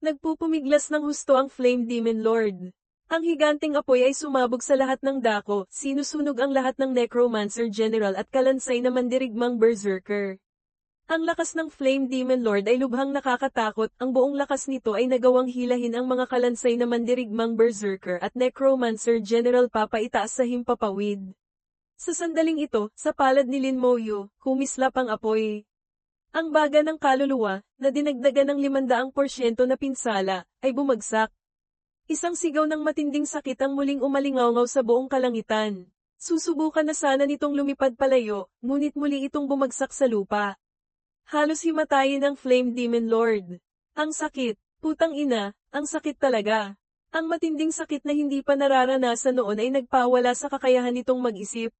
Nagpupumiglas ng husto ang Flame Demon Lord. Ang higanting apoy ay sumabog sa lahat ng dako, sinusunog ang lahat ng Necromancer General at kalansay na mandirigmang Berserker. Ang lakas ng Flame Demon Lord ay lubhang nakakatakot, ang buong lakas nito ay nagawang hilahin ang mga kalansay na mandirigmang Berserker at Necromancer General papaitaas sa himpapawid. Sa sandaling ito, sa palad ni Lin Moyu, kumislap ang apoy. Ang baga ng kaluluwa, na dinagdagan ng 500% na pinsala, ay bumagsak. Isang sigaw ng matinding sakit ang muling umalingaw sa buong kalangitan. Susubukan na sana nitong lumipad palayo, ngunit muli itong bumagsak sa lupa. Halos himatayin ang Flame Demon Lord. Ang sakit, putang ina, ang sakit talaga. Ang matinding sakit na hindi pa nararanasan noon ay nagpawala sa kakayahan nitong mag-isip.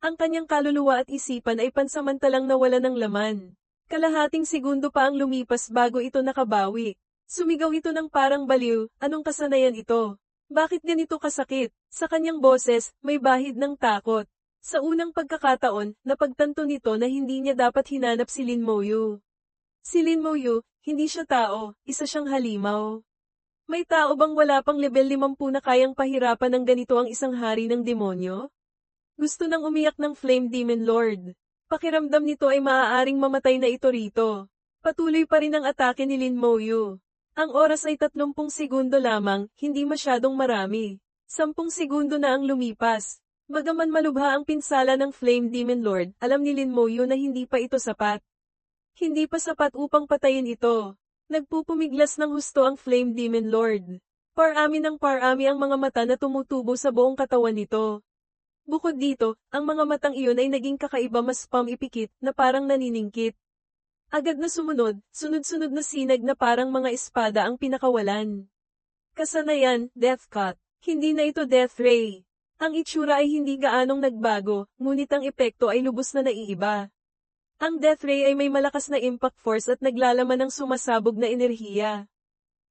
Ang kanyang kaluluwa at isipan ay pansamantalang nawala ng laman. Kalahating segundo pa ang lumipas bago ito nakabawi. Sumigaw ito ng parang baliw, anong kasanayan ito? Bakit ganito kasakit? Sa kanyang boses, may bahid ng takot. Sa unang pagkakataon, napagtanto nito na hindi niya dapat hinanap si Lin Moyu. Si Lin Moyu, hindi siya tao, isa siyang halimaw. May tao bang wala pang level 50 na kayang pahirapan ng ganito ang isang hari ng demonyo? Gusto nang umiyak ng Flame Demon Lord. Pakiramdam nito ay maaaring mamatay na ito rito. Patuloy pa rin ang atake ni Lin Moyu. Ang oras ay 30 segundo lamang, hindi masyadong marami. 10 segundo na ang lumipas. Bagaman malubha ang pinsala ng Flame Demon Lord, alam ni Lin Moyu na hindi pa ito sapat. Hindi pa sapat upang patayin ito. Nagpupumiglas ng husto ang Flame Demon Lord. Parami ng parami ang mga mata na tumutubo sa buong katawan nito. Bukod dito, ang mga matang iyon ay naging kakaiba mas pamipikit na parang naniningkit. Agad na sumunod, sunod-sunod na sinag na parang mga espada ang pinakawalan. Kasanayan, Death Cut. Hindi na ito Death Ray. Ang itsura ay hindi gaanong nagbago, ngunit ang epekto ay lubos na naiiba. Ang Death Ray ay may malakas na impact force at naglalaman ng sumasabog na enerhiya.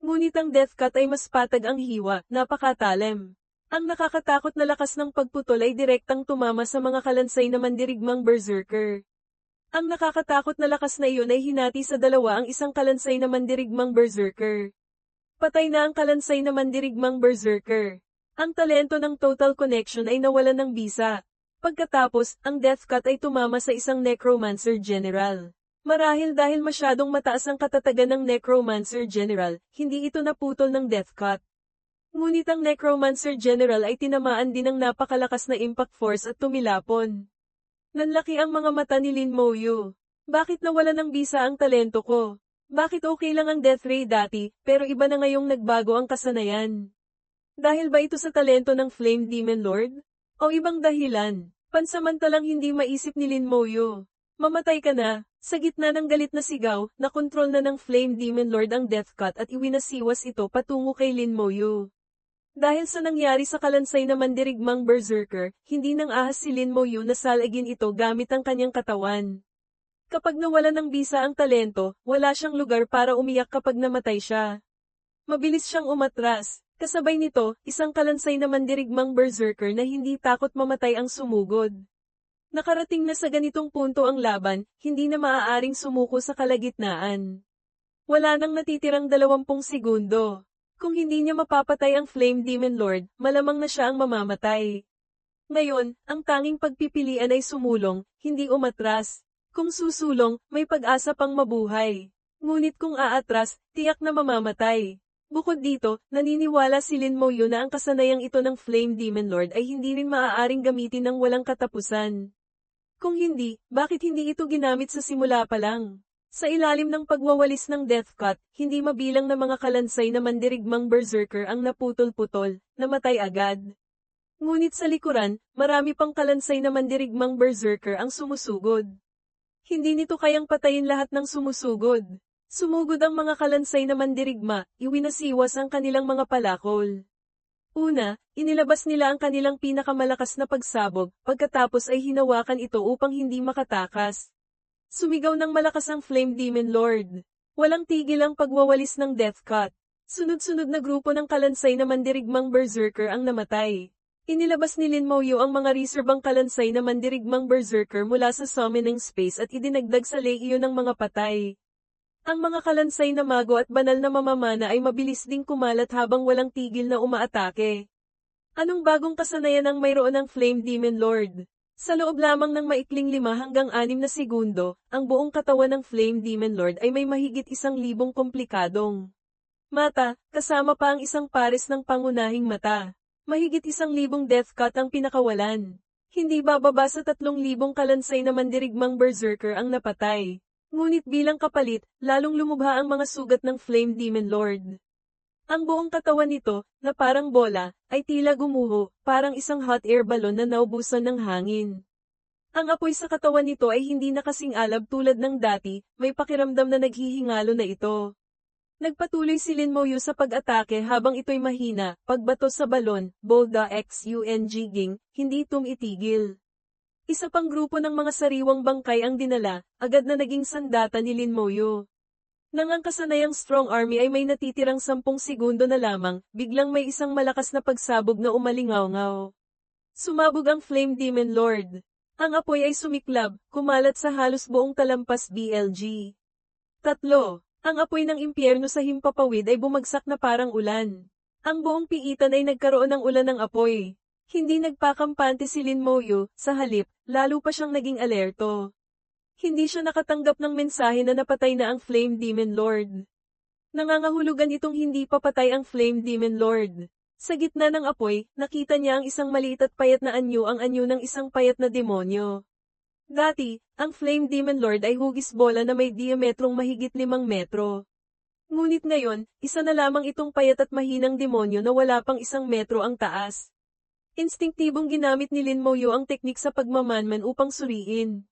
Ngunit ang Death Cut ay mas patag ang hiwa, napakatalim. Ang nakakatakot na lakas ng pagputol ay direktang tumama sa mga kalansay na mandirigmang berserker. Ang nakakatakot na lakas na iyon ay hinati sa dalawa ang isang kalansay na mandirigmang berserker. Patay na ang kalansay na mandirigmang berserker. Ang talento ng Total Connection ay nawalan ng bisa. Pagkatapos, ang Death Cut ay tumama sa isang Necromancer General. Marahil dahil masyadong mataas ang katatagan ng Necromancer General, hindi ito naputol ng Death Cut. Ngunit ang Necromancer General ay tinamaan din ng napakalakas na impact force at tumilapon. Nanlaki ang mga mata ni Lin Moyu. Bakit nawala ng bisa ang talento ko? Bakit okay lang ang death ray dati, pero iba na ngayong nagbago ang kasanayan? Dahil ba ito sa talento ng Flame Demon Lord? O ibang dahilan? Pansamantalang hindi maisip ni Lin Moyu. Mamatay ka na, sa gitna ng galit na sigaw, nakontrol na ng Flame Demon Lord ang Death Cut at iwinasiwas ito patungo kay Lin Moyu. Dahil sa nangyari sa kalansay na mandirigmang berserker, hindi nang ahas si Lin Moyu na salagin ito gamit ang kanyang katawan. Kapag nawala ng bisa ang talento, wala siyang lugar para umiyak kapag namatay siya. Mabilis siyang umatras, kasabay nito, isang kalansay na mandirigmang berserker na hindi takot mamatay ang sumugod. Nakarating na sa ganitong punto ang laban, hindi na maaaring sumuko sa kalagitnaan. Wala nang natitirang dalawampung segundo. Kung hindi niya mapapatay ang Flame Demon Lord, malamang na siya ang mamamatay. Ngayon, ang tanging pagpipilian ay sumulong, hindi umatras. Kung susulong, may pag-asa pang mabuhay. Ngunit kung aatras, tiyak na mamamatay. Bukod dito, naniniwala si Lin Moyo na ang kasanayang ito ng Flame Demon Lord ay hindi rin maaaring gamitin ng walang katapusan. Kung hindi, bakit hindi ito ginamit sa simula pa lang? Sa ilalim ng pagwawalis ng death cut, hindi mabilang na mga kalansay na mandirigmang berserker ang naputol-putol, namatay agad. Ngunit sa likuran, marami pang kalansay na mandirigmang berserker ang sumusugod. Hindi nito kayang patayin lahat ng sumusugod. Sumugod ang mga kalansay na mandirigma, iwinasiwas ang kanilang mga palakol. Una, inilabas nila ang kanilang pinakamalakas na pagsabog, pagkatapos ay hinawakan ito upang hindi makatakas. Sumigaw ng malakas ang Flame Demon Lord. Walang tigil ang pagwawalis ng Death Cut. Sunod-sunod na grupo ng kalansay na mandirigmang berserker ang namatay. Inilabas ni Lin Moyo ang mga reserbang kalansay na mandirigmang berserker mula sa summoning space at idinagdag sa leyo ng mga patay. Ang mga kalansay na mago at banal na mamamana ay mabilis ding kumalat habang walang tigil na umaatake. Anong bagong kasanayan ang mayroon ng Flame Demon Lord? Sa loob lamang ng maikling lima hanggang anim na segundo, ang buong katawan ng Flame Demon Lord ay may mahigit isang libong komplikadong mata, kasama pa ang isang pares ng pangunahing mata. Mahigit isang libong death cut ang pinakawalan. Hindi bababa sa tatlong libong kalansay na mandirigmang berserker ang napatay. Ngunit bilang kapalit, lalong lumubha ang mga sugat ng Flame Demon Lord. Ang buong katawan nito, na parang bola, ay tila gumuho, parang isang hot air balloon na naubusan ng hangin. Ang apoy sa katawan nito ay hindi na kasing alab tulad ng dati, may pakiramdam na naghihingalo na ito. Nagpatuloy si Lin Moyu sa pag-atake habang ito'y mahina, pagbato sa balon, Bolda x UNG Ging, hindi tumitigil. Isa pang grupo ng mga sariwang bangkay ang dinala, agad na naging sandata ni Lin Moyo. Nang ang kasanayang strong army ay may natitirang sampung segundo na lamang, biglang may isang malakas na pagsabog na umalingaw-ngaw. Sumabog ang Flame Demon Lord. Ang apoy ay sumiklab, kumalat sa halos buong talampas BLG. Tatlo, ang apoy ng impyerno sa himpapawid ay bumagsak na parang ulan. Ang buong piitan ay nagkaroon ng ulan ng apoy. Hindi nagpakampante si Lin Moyo, sa halip, lalo pa siyang naging alerto. Hindi siya nakatanggap ng mensahe na napatay na ang Flame Demon Lord. Nangangahulugan itong hindi papatay ang Flame Demon Lord. Sa gitna ng apoy, nakita niya ang isang maliit at payat na anyo ang anyo ng isang payat na demonyo. Dati, ang Flame Demon Lord ay hugis bola na may diametrong mahigit limang metro. Ngunit ngayon, isa na lamang itong payat at mahinang demonyo na wala pang isang metro ang taas. Instinktibong ginamit ni Lin Moyo ang teknik sa pagmamanman upang suriin.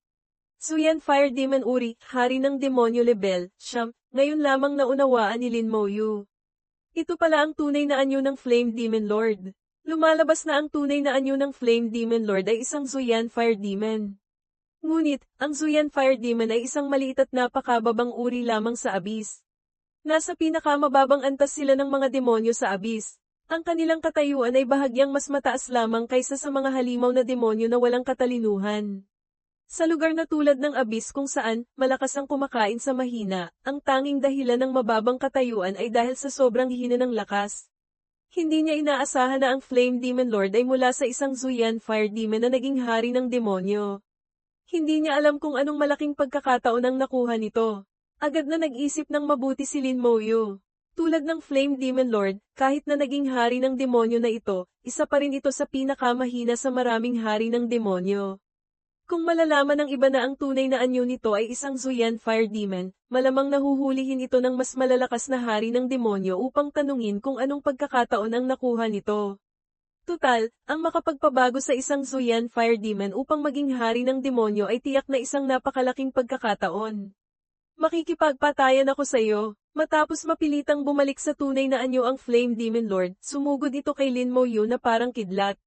Suyan Fire Demon Uri, hari ng demonyo level, siyam, ngayon lamang naunawaan ni Lin Moyo. Ito pala ang tunay na anyo ng Flame Demon Lord. Lumalabas na ang tunay na anyo ng Flame Demon Lord ay isang Zuyan Fire Demon. Ngunit, ang Zuyan Fire Demon ay isang maliit at napakababang uri lamang sa abis. Nasa pinakamababang antas sila ng mga demonyo sa abis. Ang kanilang katayuan ay bahagyang mas mataas lamang kaysa sa mga halimaw na demonyo na walang katalinuhan. Sa lugar na tulad ng abis kung saan, malakas ang kumakain sa mahina, ang tanging dahilan ng mababang katayuan ay dahil sa sobrang hina ng lakas. Hindi niya inaasahan na ang Flame Demon Lord ay mula sa isang Zuyan Fire Demon na naging hari ng demonyo. Hindi niya alam kung anong malaking pagkakataon ang nakuha nito. Agad na nag-isip ng mabuti si Lin Moyo. Tulad ng Flame Demon Lord, kahit na naging hari ng demonyo na ito, isa pa rin ito sa pinakamahina sa maraming hari ng demonyo. Kung malalaman ng iba na ang tunay na anyo nito ay isang Zuyan Fire Demon, malamang nahuhulihin ito ng mas malalakas na hari ng demonyo upang tanungin kung anong pagkakataon ang nakuha nito. Tutal, ang makapagpabago sa isang Zuyan Fire Demon upang maging hari ng demonyo ay tiyak na isang napakalaking pagkakataon. Makikipagpatayan ako sa iyo. Matapos mapilitang bumalik sa tunay na anyo ang Flame Demon Lord, sumugod ito kay Lin Mo Yu na parang kidlat.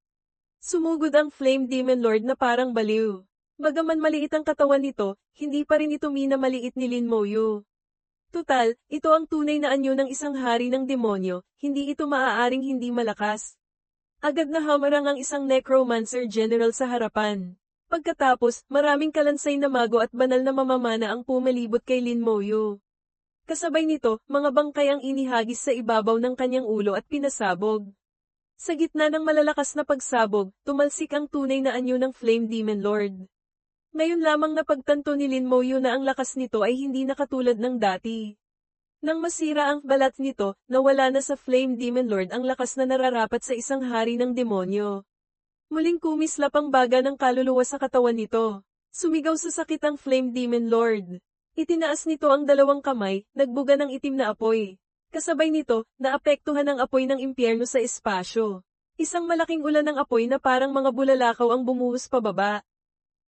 Sumugod ang Flame Demon Lord na parang baliw. Bagaman maliit ang katawan nito, hindi pa rin ito minamaliit ni Lin Mo Yu. Tutal, ito ang tunay na anyo ng isang hari ng demonyo, hindi ito maaaring hindi malakas. Agad na hamarang ang isang necromancer general sa harapan. Pagkatapos, maraming kalansay na mago at banal na mamamana ang pumalibot kay Lin Mo Yu. Kasabay nito, mga bangkay ang inihagis sa ibabaw ng kanyang ulo at pinasabog. Sa gitna ng malalakas na pagsabog, tumalsik ang tunay na anyo ng Flame Demon Lord. Ngayon lamang napagtanto ni Lin Moyo na ang lakas nito ay hindi nakatulad ng dati. Nang masira ang balat nito, nawala na sa Flame Demon Lord ang lakas na nararapat sa isang hari ng demonyo. Muling kumislap ang baga ng kaluluwa sa katawan nito. Sumigaw sa sakit ang Flame Demon Lord. Itinaas nito ang dalawang kamay, nagbuga ng itim na apoy. Kasabay nito, naapektuhan ang apoy ng impyerno sa espasyo. Isang malaking ulan ng apoy na parang mga bulalakaw ang bumuhos pababa.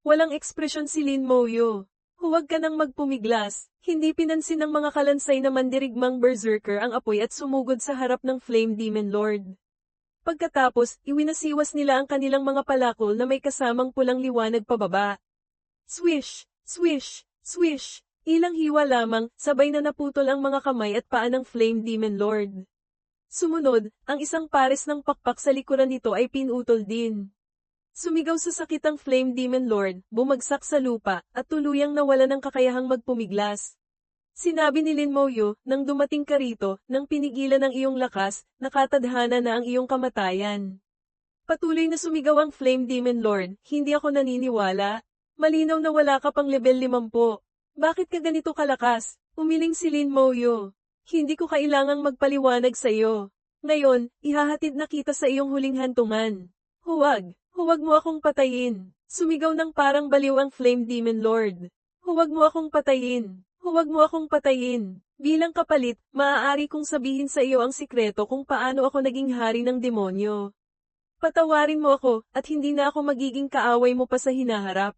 Walang ekspresyon si Lin Moyo. Huwag ka nang magpumiglas. Hindi pinansin ng mga kalansay na mandirigmang berserker ang apoy at sumugod sa harap ng Flame Demon Lord. Pagkatapos, iwinasiwas nila ang kanilang mga palakol na may kasamang pulang liwanag pababa. Swish! Swish! Swish! Ilang hiwa lamang, sabay na naputol ang mga kamay at paa ng Flame Demon Lord. Sumunod, ang isang pares ng pakpak sa likuran nito ay pinutol din. Sumigaw sa sakit ang Flame Demon Lord, bumagsak sa lupa, at tuluyang nawala ng kakayahang magpumiglas. Sinabi ni Lin Moyo, nang dumating ka rito, nang pinigilan ang iyong lakas, nakatadhana na ang iyong kamatayan. Patuloy na sumigaw ang Flame Demon Lord, hindi ako naniniwala. Malinaw na wala ka pang level 50. Bakit ka ganito kalakas? Umiling si Lin Moyo. Hindi ko kailangang magpaliwanag sa iyo. Ngayon, ihahatid na kita sa iyong huling hantungan. Huwag, huwag mo akong patayin. Sumigaw ng parang baliw ang Flame Demon Lord. Huwag mo akong patayin. Huwag mo akong patayin. Bilang kapalit, maaari kong sabihin sa iyo ang sikreto kung paano ako naging hari ng demonyo. Patawarin mo ako, at hindi na ako magiging kaaway mo pa sa hinaharap.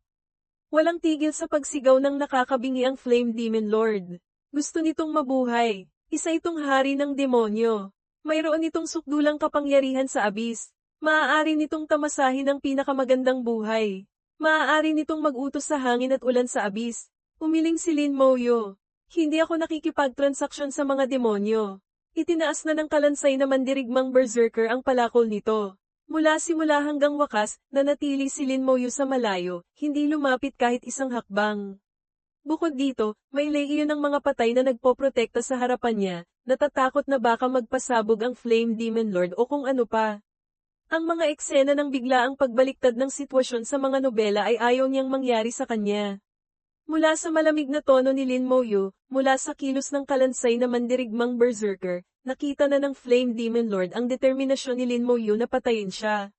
Walang tigil sa pagsigaw ng nakakabingi ang Flame Demon Lord. Gusto nitong mabuhay. Isa itong hari ng demonyo. Mayroon itong sukdulang kapangyarihan sa abis. Maaari nitong tamasahin ang pinakamagandang buhay. Maaari nitong mag-utos sa hangin at ulan sa abis. Umiling si Lin Moyo. Hindi ako nakikipagtransaksyon sa mga demonyo. Itinaas na ng kalansay na mandirigmang berserker ang palakol nito. Mula simula hanggang wakas, nanatili si Lin Moyo sa malayo, hindi lumapit kahit isang hakbang. Bukod dito, may legion ng mga patay na nagpoprotekta sa harapan niya, natatakot na baka magpasabog ang Flame Demon Lord o kung ano pa. Ang mga eksena ng biglaang pagbaliktad ng sitwasyon sa mga nobela ay ayaw niyang mangyari sa kanya. Mula sa malamig na tono ni Lin Moyu, mula sa kilos ng kalansay na mandirigmang berserker, nakita na ng Flame Demon Lord ang determinasyon ni Lin Moyu na patayin siya.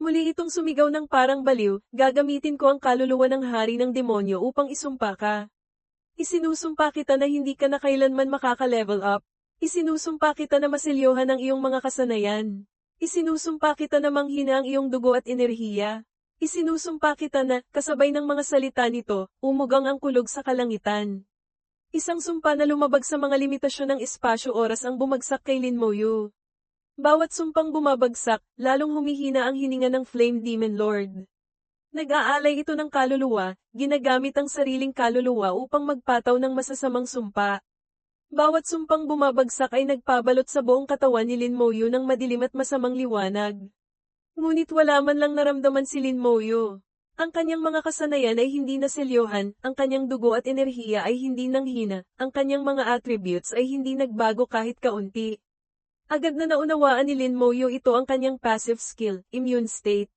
Muli itong sumigaw ng parang baliw, gagamitin ko ang kaluluwa ng hari ng demonyo upang isumpa ka. Isinusumpa kita na hindi ka na kailanman makaka-level up. Isinusumpa kita na masilyohan ang iyong mga kasanayan. Isinusumpa kita na manghina ang iyong dugo at enerhiya. Isinusumpa kita na, kasabay ng mga salita nito, umugang ang kulog sa kalangitan. Isang sumpa na lumabag sa mga limitasyon ng espasyo-oras ang bumagsak kay Lin Moyu. Bawat sumpang bumabagsak, lalong humihina ang hininga ng Flame Demon Lord. Nag-aalay ito ng kaluluwa, ginagamit ang sariling kaluluwa upang magpataw ng masasamang sumpa. Bawat sumpang bumabagsak ay nagpabalot sa buong katawan ni Lin Moyu ng madilim at masamang liwanag. Ngunit wala man lang naramdaman si Lin Moyo. Ang kanyang mga kasanayan ay hindi naselyohan, ang kanyang dugo at enerhiya ay hindi nanghina, ang kanyang mga attributes ay hindi nagbago kahit kaunti. Agad na naunawaan ni Lin Moyo ito ang kanyang passive skill, immune state.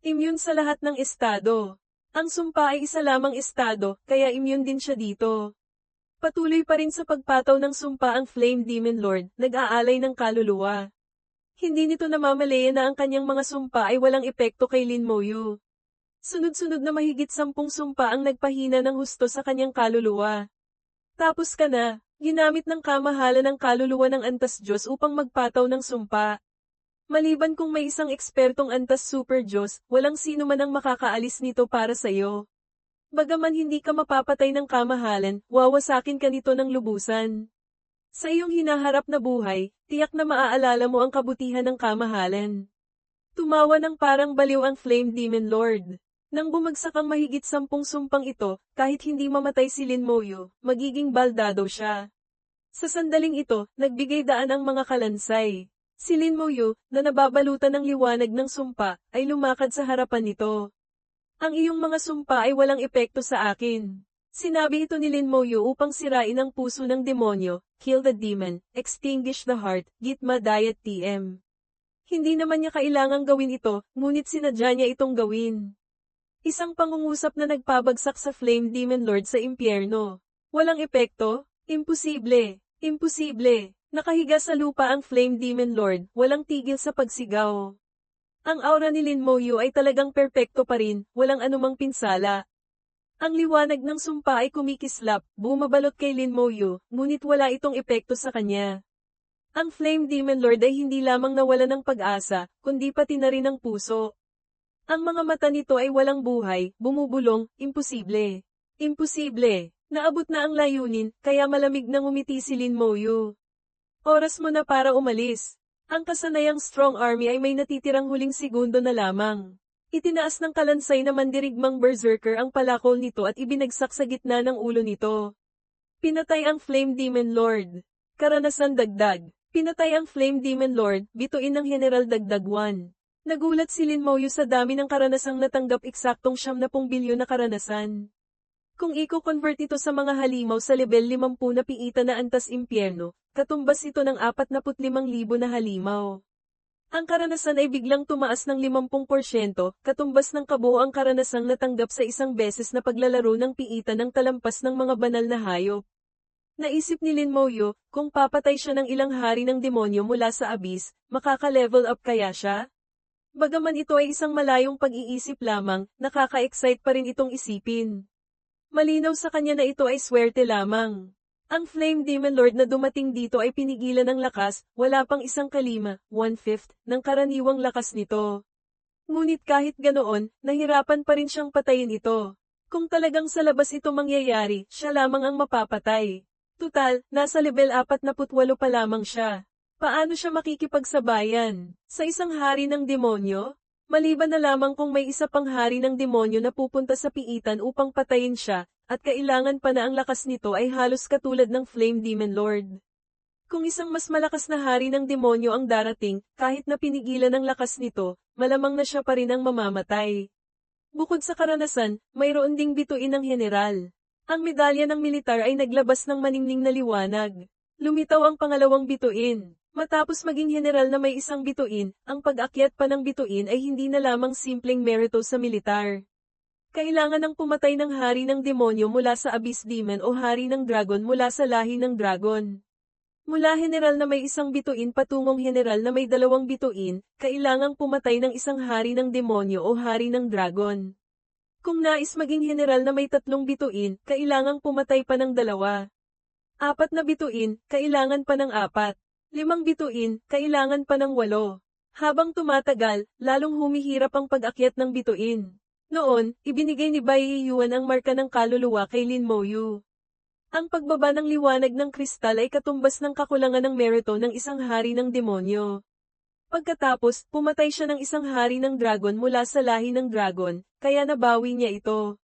Immune sa lahat ng estado. Ang sumpa ay isa lamang estado, kaya immune din siya dito. Patuloy pa rin sa pagpataw ng sumpa ang Flame Demon Lord, nag-aalay ng kaluluwa. Hindi nito namamalaya na ang kanyang mga sumpa ay walang epekto kay Lin Moyu. Sunod-sunod na mahigit sampung sumpa ang nagpahina ng husto sa kanyang kaluluwa. Tapos ka na, ginamit ng kamahalan ng kaluluwa ng antas Diyos upang magpataw ng sumpa. Maliban kung may isang ekspertong antas super Diyos, walang sino man ang makakaalis nito para sa iyo. Bagaman hindi ka mapapatay ng kamahalan, wawasakin ka nito ng lubusan. Sa iyong hinaharap na buhay, tiyak na maaalala mo ang kabutihan ng kamahalan. Tumawa ng parang baliw ang Flame Demon Lord. Nang bumagsak ang mahigit sampung sumpang ito, kahit hindi mamatay si Lin Moyo, magiging baldado siya. Sa sandaling ito, nagbigay daan ang mga kalansay. Si Lin Moyo, na nababalutan ng liwanag ng sumpa, ay lumakad sa harapan nito. Ang iyong mga sumpa ay walang epekto sa akin. Sinabi ito ni Lin Moyo upang sirain ang puso ng demonyo, kill the demon, extinguish the heart, Gitma Diet TM. Hindi naman niya kailangang gawin ito, ngunit sinadya niya itong gawin. Isang pangungusap na nagpabagsak sa Flame Demon Lord sa impyerno. Walang epekto? Imposible. Imposible. Nakahiga sa lupa ang Flame Demon Lord, walang tigil sa pagsigaw. Ang aura ni Lin Moyo ay talagang perpekto pa rin, walang anumang pinsala. Ang liwanag ng sumpa ay kumikislap, bumabalot kay Lin Moyo, ngunit wala itong epekto sa kanya. Ang Flame Demon Lord ay hindi lamang nawala ng pag-asa, kundi pati na rin ang puso. Ang mga mata nito ay walang buhay, bumubulong, imposible. Imposible. Naabot na ang layunin, kaya malamig nang umiti si Lin Moyo. Oras mo na para umalis. Ang kasanayang strong army ay may natitirang huling segundo na lamang. Itinaas ng kalansay na mandirigmang berserker ang palakol nito at ibinagsak sa gitna ng ulo nito. Pinatay ang Flame Demon Lord. Karanasan dagdag. Pinatay ang Flame Demon Lord, bituin ng General Dagdag 1. Nagulat si Lin Moyu sa dami ng karanasang natanggap eksaktong 70 bilyon na karanasan. Kung i-convert ito sa mga halimaw sa level 50 na piita na antas impyerno, katumbas ito ng 45,000 na halimaw. Ang karanasan ay biglang tumaas ng 50%, katumbas ng kabuoang karanasang natanggap sa isang beses na paglalaro ng piita ng talampas ng mga banal na hayop. Naisip ni Lin Moyo, kung papatay siya ng ilang hari ng demonyo mula sa abis, makaka-level up kaya siya? Bagaman ito ay isang malayong pag-iisip lamang, nakaka-excite pa rin itong isipin. Malinaw sa kanya na ito ay swerte lamang. Ang Flame Demon Lord na dumating dito ay pinigilan ng lakas, wala pang isang kalima, one-fifth, ng karaniwang lakas nito. Ngunit kahit ganoon, nahirapan pa rin siyang patayin ito. Kung talagang sa labas ito mangyayari, siya lamang ang mapapatay. Tutal, nasa level 48 pa lamang siya. Paano siya makikipagsabayan? Sa isang hari ng demonyo? Maliban na lamang kung may isa pang hari ng demonyo na pupunta sa piitan upang patayin siya, at kailangan pa na ang lakas nito ay halos katulad ng Flame Demon Lord. Kung isang mas malakas na hari ng demonyo ang darating, kahit na pinigilan ang lakas nito, malamang na siya pa rin ang mamamatay. Bukod sa karanasan, mayroon ding bituin ng general. Ang medalya ng militar ay naglabas ng maningning na liwanag. Lumitaw ang pangalawang bituin. Matapos maging general na may isang bituin, ang pag-akyat pa ng bituin ay hindi na lamang simpleng merito sa militar. Kailangan ng pumatay ng hari ng demonyo mula sa Abyss Demon o hari ng dragon mula sa lahi ng dragon. Mula general na may isang bituin patungong general na may dalawang bituin, kailangang pumatay ng isang hari ng demonyo o hari ng dragon. Kung nais maging general na may tatlong bituin, kailangang pumatay pa ng dalawa. Apat na bituin, kailangan pa ng apat. Limang bituin, kailangan pa ng walo. Habang tumatagal, lalong humihirap ang pag-akyat ng bituin. Noon, ibinigay ni Bai Yuan ang marka ng kaluluwa kay Lin Moyu. Ang pagbaba ng liwanag ng kristal ay katumbas ng kakulangan ng merito ng isang hari ng demonyo. Pagkatapos, pumatay siya ng isang hari ng dragon mula sa lahi ng dragon, kaya nabawi niya ito.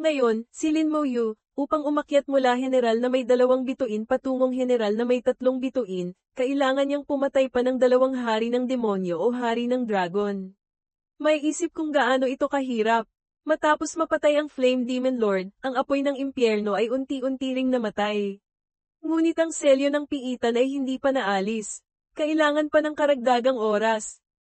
Ngayon, si Lin Moyu, upang umakyat mula general na may dalawang bituin patungong general na may tatlong bituin, kailangan niyang pumatay pa ng dalawang hari ng demonyo o hari ng dragon. May isip kung gaano ito kahirap. Matapos mapatay ang Flame Demon Lord, ang apoy ng impyerno ay unti-unti ring namatay. Ngunit ang selyo ng piitan ay hindi pa naalis. Kailangan pa ng karagdagang oras.